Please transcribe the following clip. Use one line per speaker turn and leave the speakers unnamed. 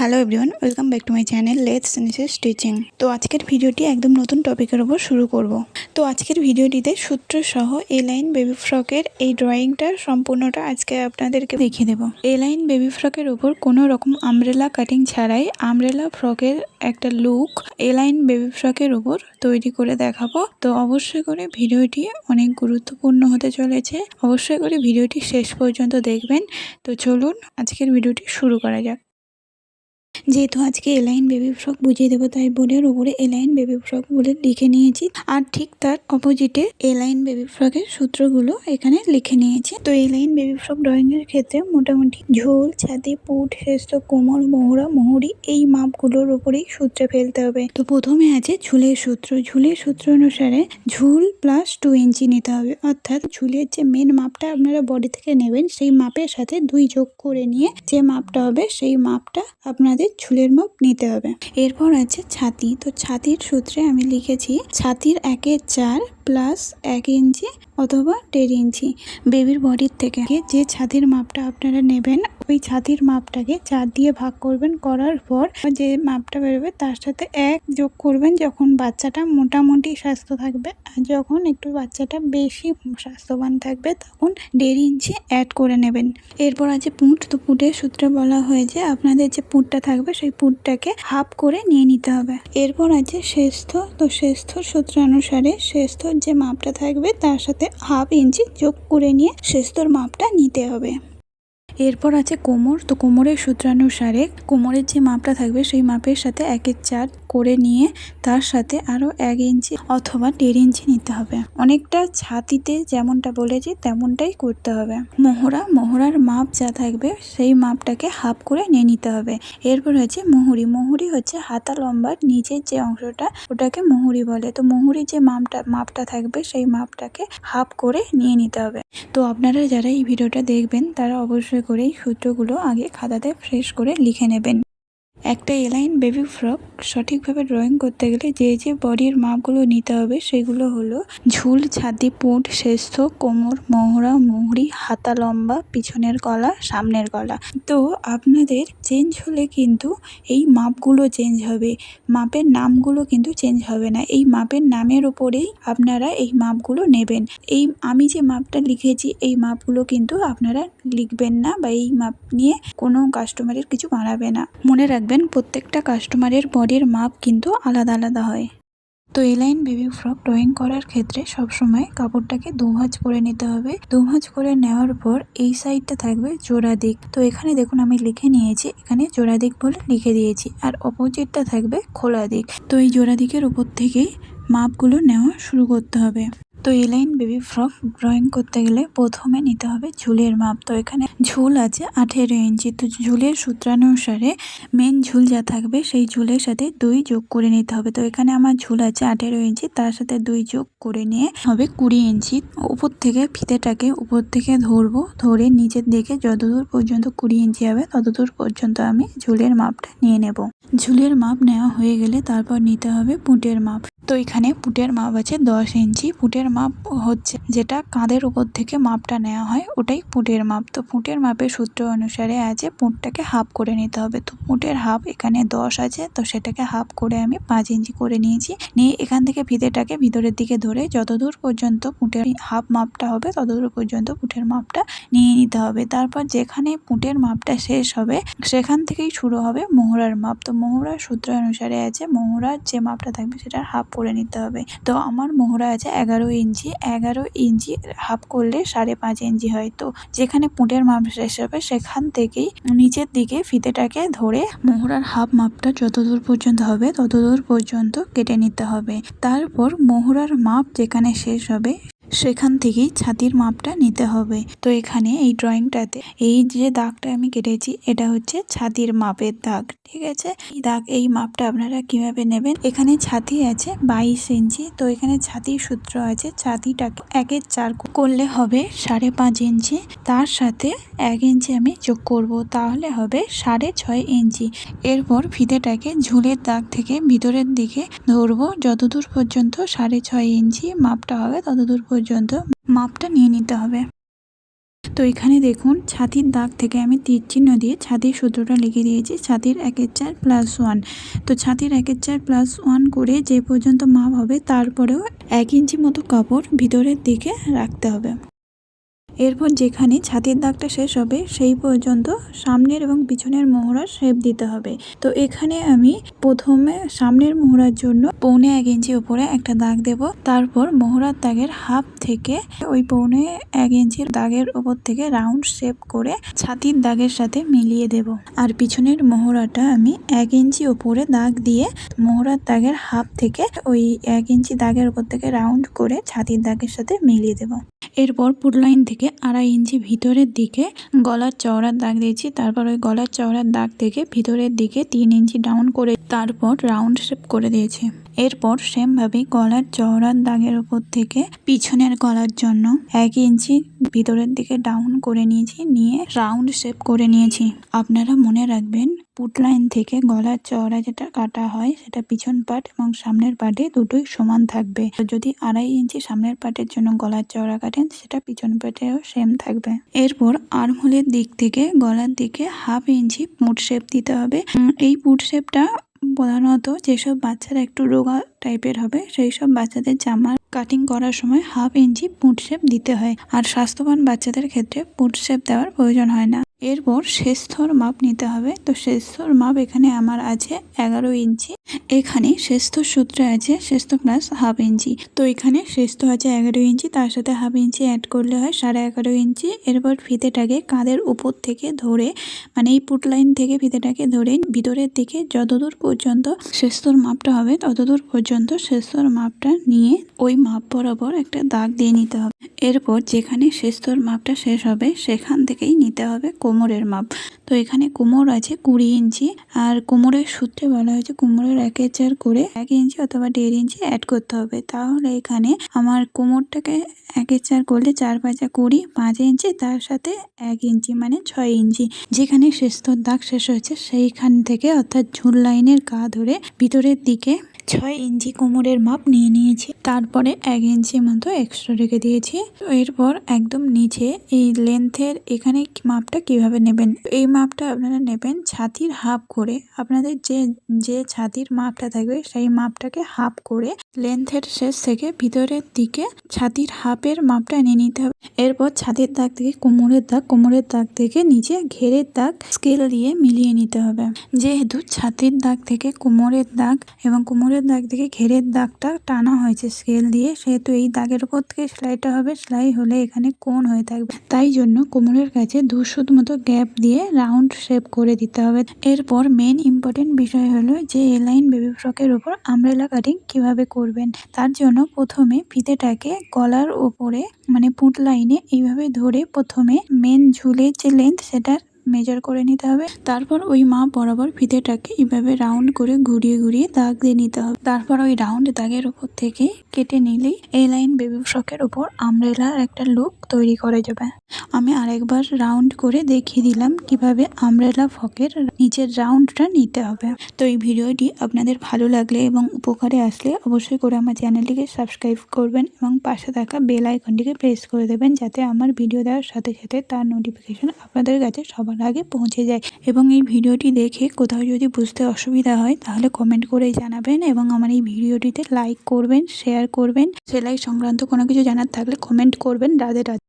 Hello everyone welcome back to my channel let's niches stitching তো আজকের ভিডিওটি একদম নতুন টপিকের ওপর শুরু করব। তো আজকের ভিডিওটিতে সূত্র সহ এ লাইন বেবি ফ্রকের এই ড্রয়িংটা সম্পূর্ণটা আজকে আপনাদেরকে দেখিয়ে দেবো। এ লাইন বেবি ফ্রকের ওপর কোনো রকম আমব্রেলা কাটিং ছাড়াই আমব্রেলা ফ্রকের একটা লুক এ লাইন বেবি ফ্রকের ওপর তৈরি করে দেখাবো। তো অবশ্যই করে ভিডিওটি অনেক গুরুত্বপূর্ণ হতে চলেছে। অবশ্যই করে ভিডিওটি শেষ পর্যন্ত দেখবেন। তো চলুন আজকের ভিডিওটি শুরু করা যাক। যেহেতু আজকে এলাইন বেবি ফ্রক বুঝিয়ে দেবো, তাই বোর্ডের উপরে এলাইন বেবি ফ্রক বলে লিখে নিয়েছি। আর ঠিক তার অপোজিটে এলাইন বেবি ফ্রকের সূত্রগুলো এখানে লিখে নিয়েছি। তো এলাইন বেবি ফ্রক ড্রয়িং এর ক্ষেত্রে মোটামুটি ঝোল ছাতি পুট হেস্ত কোমর মোহরা, মোহরি এই মাপগুলোর উপরেই সূত্রে ফেলতে হবে। তো প্রথমে আছে ঝুলের সূত্র। ঝুলের সূত্র অনুসারে ঝুল প্লাস টু ইঞ্চি নিতে হবে। অর্থাৎ ঝুলের যে মেন মাপটা আপনারা বডি থেকে নেবেন, সেই মাপের সাথে দুই যোগ করে নিয়ে যে মাপটা হবে, সেই মাপটা আপনাদের ঝুলের মাপ নিতে হবে। এরপর আছে ছাতি। তো ছাতির সূত্রে আমি লিখেছি, ছাতির একের চার প্লাস এক ইঞ্চি অথবা দেড় ইঞ্চি বেবির বডির থেকে। যে ছাতির মাপটা আপনারা নেবেন, ওই ছাতির মাপটাকে চার দিয়ে ভাগ করবেন, করার পর যে মাপটা বেরোবে তার সাথে এক যোগ করবেন যখন বাচ্চাটা মোটামুটি স্বাস্থ্য থাকবে। আর যখন একটু বাচ্চাটা বেশি স্বাস্থ্যবান থাকবে তখন দেড় ইঞ্চি অ্যাড করে নেবেন। এরপর আছে পুঁট। তো পুঁটের সূত্রে বলা হয়েছে আপনাদের যে পুঁটটা থাকবে সেই পুঁটটাকে হাফ করে নিয়ে নিতে হবে। এরপর আছে শ্রেষ্ঠ। তো শ্রেষ্ঠর সূত্র অনুসারে শ্রেষ্ঠর যে মাপটা থাকবে তার সাথে হাফ ইঞ্চি যোগ করে নিয়ে সেস্তর মাপটা নিতে হবে। এরপর আছে কোমর। তো কোমরের সূত্রানুসারে কোমরের যে মাপটা থাকবে সেই মাপের সাথে একের চার করে নিয়ে তার সাথে আরও এক ইঞ্চি অথবা দেড় ইঞ্চি নিতে হবে। অনেকটা ছাতিতে যেমনটা বলেছি তেমনটাই করতে হবে। মোহরা, মোহরার মাপ যা থাকবে সেই মাপটাকে হাফ করে নিয়ে নিতে হবে। এরপর হচ্ছে মুহুরি। মুহুরি হচ্ছে হাতা লম্বার নিচের যে অংশটা ওটাকে মুহুরি বলে। তো মুহুরি যে মাপটা মাপটা থাকবে সেই মাপটাকে হাফ করে নিয়ে নিতে হবে। তো আপনারা যারা এই ভিডিওটা দেখবেন তারা অবশ্যই করে এই সূত্রগুলো আগে খাতাতে ফ্রেশ করে লিখে নেবেন। একটা এলাইন বেবি ফ্রক সঠিকভাবে ড্রয়িং করতে গেলে যে যে বডির মাপগুলো নিতে হবে সেগুলো হলো ঝুল, ছাতি, পুঁট, শ্রেষ্ঠ, কোমর মোহরা মুহুরি হাতা লম্বা, পিছনের গলা সামনের গলা তো আপনাদের চেঞ্জ হলে কিন্তু এই মাপগুলো চেঞ্জ হবে। মাপের নামগুলো কিন্তু চেঞ্জ হবে না। এই মাপের নামের ওপরেই আপনারা এই মাপগুলো নেবেন। এই আমি যে মাপটা লিখেছি, এই মাপগুলো কিন্তু আপনারা লিখবেন না বা এই মাপ নিয়ে কোনো কাস্টমারের কিছু বাড়াবে না। মনে রাখবেন প্রত্যেকটা কাস্টমারের বডির মাপ কিন্তু আলাদা আলাদা হয়। তো এই লাইন বেবি ফ্রক ড্রয়িং করার ক্ষেত্রে সবসময় কাপড়টাকে দু ভাঁজ করে নিতে হবে। দু ভাঁজ করে নেওয়ার পর এই সাইডটা থাকবে জোড়া দিক। তো এখানে দেখুন আমি লিখে নিয়েছি, এখানে জোড়া দিক বলে লিখে দিয়েছি আর অপোজিটটা থাকবে খোলা দিক। তো এই জোড়া দিকের উপর থেকেই মাপগুলো নেওয়া শুরু করতে হবে। তো এই লাইন বেবি ফ্রক ড্রয়িং করতে গেলে প্রথমে নিতে হবে ঝুলের মাপ। তো এখানে ঝুল আছে আঠেরো ইঞ্চি। তো ঝুলের সূত্রানুসারে মেন ঝুল যা থাকবে সেই ঝুলের সাথে দুই যোগ করে নিতে হবে। তো এখানে আমার ঝুল আছে আঠেরো ইঞ্চি, তার সাথে দুই যোগ করে নিয়ে হবে কুড়ি ইঞ্চি। উপর থেকে ফিতেটাকে উপর থেকে ধরবো, ধরে নিচের দিকে যতদূর পর্যন্ত কুড়ি ইঞ্চি হবে ততদূর পর্যন্ত আমি ঝুলের মাপটা নিয়ে নেব। ঝুলের মাপ নেওয়া হয়ে গেলে তারপর নিতে হবে পুঁটের মাপ। তো এখানে পুটের মাপ আছে দশ ইঞ্চি। পুটের মাপ হচ্ছে যেটা কাঁধের উপর থেকে মাপটা নেওয়া হয়, ওটাই পুটের মাপ। তো পুটের মাপের সূত্র অনুসারে আছে পুটটাকে হাফ করে নিতে হবে। তো পুটের হাফ এখানে দশ আছে, তো সেটাকে হাফ করে আমি পাঁচ ইঞ্চি করে নিয়েছি। নিয়ে এখান থেকে ফিতেটাকে ভিতরের দিকে ধরে যতদূর পর্যন্ত পুটের হাফ মাপটা হবে, ততদূর পর্যন্ত পুটের মাপটা নিয়ে নিতে হবে। তারপর যেখানে পুটের মাপটা শেষ হবে, সেখান থেকেই শুরু হবে মোহরার মাপ। তো মোহরার সূত্র অনুসারে আছে, মোহরার যে মাপটা থাকবে সেটার হাফ করে নিতে হবে। তো আমার মোহরা আছে এগারো ইঞ্চি। এগারো ইঞ্চি হাফ করলে সাড়ে পাঁচ ইঞ্চি হয়। তো যেখানে পুঁটের মাপ শেষ হবে সেখান থেকেই নিচের দিকে ফিতেটাকে ধরে মোহরার হাফ মাপটা যত দূর পর্যন্ত হবে ততদূর পর্যন্ত কেটে নিতে হবে। তারপর মোহরার মাপ যেখানে শেষ হবে সেখান থেকেই ছাতির মাপটা নিতে হবে। তো এখানে এই ড্রয়িংটাতে এই যে দাগটা আমি কেটেছি, এটা হচ্ছে ছাতির মাপের দাগ, ঠিক আছে? এই দাগ, এই মাপটা আপনারা কীভাবে নেবেন? এখানে ছাতি আছে বাইশ ইঞ্চি, তো এখানে ছাতির সূত্র আছে ছাতিটাকে একের চার করলে হবে সাড়ে পাঁচ ইঞ্চি, তার সাথে এক ইঞ্চি আমি যোগ করব, তাহলে হবে সাড়ে ছয় ইঞ্চি। এরপর ফিতেটাকে ঝুলের দাগ থেকে ভিতরের দিকে ধরবো, যতদূর পর্যন্ত সাড়ে ছয় ইঞ্চি মাপটা হবে ততদূর পর্যন্ত মাপটা নিয়ে নিতে হবে। তো এখানে দেখুন, ছাতির দাগ থেকে আমি তীর চিহ্ন দিয়ে ছাতির সূত্রটা লিখে দিয়েছি, ছাতির একের চার প্লাস ওয়ান তো ছাতির একের চার প্লাস ওয়ান করে যে পর্যন্ত মাপ হবে, তারপরেও এক ইঞ্চি মতো কাপড় ভিতরের দিকে রাখতে হবে। এরপর যেখানে ছাতির দাগটা শেষ হবে, সেই পর্যন্ত সামনের এবং পিছনের মোহরার শেপ দিতে হবে। তো এখানে আমি প্রথমে সামনের মোহরার জন্য পৌনে এক ইঞ্চি উপরে একটা দাগ দেব। তারপর মোহরার দাগের হাফ থেকে ওই পৌনে এক ইঞ্চির দাগের উপর থেকে রাউন্ড শেপ করে ছাতির দাগের সাথে মিলিয়ে দেব। আর পিছনের মোহরাটা আমি এক ইঞ্চি উপরে দাগ দিয়ে মোহরার দাগের হাফ থেকে ওই এক ইঞ্চি দাগের উপর থেকে রাউন্ড করে ছাতির দাগের সাথে মিলিয়ে দেব। এরপর পুট লাইন থেকে আড়াই ইঞ্চি ভিতরের দিকে গলার চওড়ার দাগ দিয়েছি, তারপর ওই গলার চওড়ার দাগ থেকে ভিতরের দিকে তিন ইঞ্চি ডাউন করে তারপর রাউন্ড শেপ করে দিয়েছি। এরপর সেমভাবে গলার চওড়ার দাগের উপর থেকে পিছনের গলার জন্য এক ইঞ্চি ভিতরের দিকে ডাউন করে নিয়েছি, নিয়ে রাউন্ড শেপ করে নিয়েছি। আপনারা মনে রাখবেন পুট লাইন থেকে গলার চওড়া যেটা কাটা হয়, সেটা পিছন পাট এবং সামনের পাটে দুটোই সমান থাকবে। যদি আড়াই ইঞ্চি সামনের পাটের জন্য গলার চওড়া কাটেন, সেটা পিছন পাটেও সেম থাকবে। এরপর আর্মহোলের দিক থেকে গলার দিকে হাফ ইঞ্চি পুট শেপ দিতে হবে। এই পুট শেপটা প্রধানত যেসব বাচ্চারা একটু রোগা টাইপের হবে সেই সব বাচ্চাদের জামা কাটিং করার সময় হাফ ইঞ্চি পুট শেপ দিতে হয়। আর স্বাস্থ্যবান বাচ্চাদের ক্ষেত্রে পুট শেপ দেওয়ার প্রয়োজন হয় না। এরপর শেষথর মাপ নিতে হবে। তো শেষথর মাপ এখানে আমার আছে এগারো ইঞ্চি। এখানে শেষথ সূত্রে আছে শেষথ প্লাস হাফ ইঞ্চি। তো এখানে শেষথ আছে এগারো ইঞ্চি, তার সাথে হাফ ইঞ্চি অ্যাড করলে হয় সাড়ে এগারো ইঞ্চি। এরপর ফিতেটাকে কাঁধের উপর থেকে ধরে মানে এই পুট লাইন থেকে ফিতেটাকে ধরে ভিতরের দিকে যতদূর পর্যন্ত শেষতর মাপটা হবে, ততদূর পর্যন্ত শেষতর মাপটা নিয়ে ওই মাপ বরাবর একটা দাগ দিয়ে নিতে হবে। এরপর যেখানে শেষতর মাপটা শেষ হবে, সেখান থেকেই নিতে হবে কোমরের মাপ। তো এখানে কোমর আছে কুড়ি ইঞ্চি আর কোমরের সূত্রে বলা হয়েছে কোমরের এক চার করে এক ইঞ্চি অথবা দেড় ইঞ্চি অ্যাড করতে হবে। তাহলে এখানে আমার কোমরটাকে এক চার করলে চার পাঁচা কুড়ি, পাঁচ ইঞ্চি, তার সাথে এক ইঞ্চি মানে ছয় ইঞ্চি। যেখানে শেষতর দাগ শেষ হয়েছে, সেইখান থেকে অর্থাৎ ঝুল লাইনের গা ধরে ভিতরের দিকে ছয় ইঞ্চি কোমরের মাপ নিয়ে নিয়েছি। তারপরে এক ইঞ্চি মতো এক্সট্রা রেখে দিয়েছি। এরপর একদম নিচে এই লেন্থের এখানে মাপটা কীভাবে নেবেন? এই মাপটা আপনারা নেবেন ছাতির হাফ করে। আপনাদের যে যে ছাতির মাপটা থাকবে সেই মাপটাকে হাফ করে লেন্থের শেষ থেকে ভিতরের দিকে ছাতির হাফের মাপটা নিয়ে নিতে হবে। এরপর ছাতির দাগ থেকে কোমরের দাগ কোমরের দাগ থেকে নিচে ঘেরের দাগ স্কেল দিয়ে মিলিয়ে নিতে হবে। যেহেতু ছাতির দাগ থেকে কোমরের দাগ এবং কোমরের দাগ থেকে ঘেরের দাগটা টানা হয়েছে স্কেল দিয়ে। সেহেতু এই দাগের উপর থেকে সেলাইটা হবে। সেলাই হলে এখানে কোণ হয়ে থাকবে। তাই জন্য কোমরের কাছে দু সুত মতো গ্যাপ দিয়ে রাউন্ড শেপ করে দিতে হবে। এরপর মেন ইম্পর্টেন্ট বিষয় হলো যে এলাইন বেবি ফ্রকের উপর আমব্রেলা কাটিং কীভাবে করবেন। তার জন্য প্রথমে ফিতেটাকে গলার ওপরে মানে পুট লাইনে এইভাবে ধরে প্রথমে মেন ঝুলের যে লেন্থ সেটা মেজার করে নিতে হবে। তারপর ওই মাপ বরাবর ফিতেটাকে এইভাবে রাউন্ড করে ঘুরিয়ে ঘুরিয়ে দাগ দিয়ে নিতে হবে। তারপর ওই রাউন্ড দাগের উপর থেকে কেটে নিলেই এই লাইন বেবি ফ্রকের উপর আমব্রেলার একটা লুক তৈরি করা যাবে। আমি আরেকবার রাউন্ড করে দেখিয়ে দিলাম কীভাবে আমব্রেলা ফকের নিচের রাউন্ডটা নিতে হবে। তো এই ভিডিওটি আপনাদের ভালো লাগলে এবং উপকারে আসলে অবশ্যই করে আমার চ্যানেলটিকে সাবস্ক্রাইব করবেন এবং পাশে থাকা বেল আইকনটিকে প্রেস করে দেবেন যাতে আমার ভিডিও দেওয়ার সাথে সাথে তার নোটিফিকেশন আপনাদের কাছে সবার আগে পৌঁছে যায়। এবং এই ভিডিওটি দেখে কোথাও যদি বুঝতে অসুবিধা হয়, তাহলে কমেন্ট করে জানাবেন এবং আমার এই ভিডিওটিতে লাইক করবেন শেয়ার করবেন। সেলাই সংক্রান্ত কোনো কিছু জানার থাকলে কমেন্ট করবেন রাধে রাধে।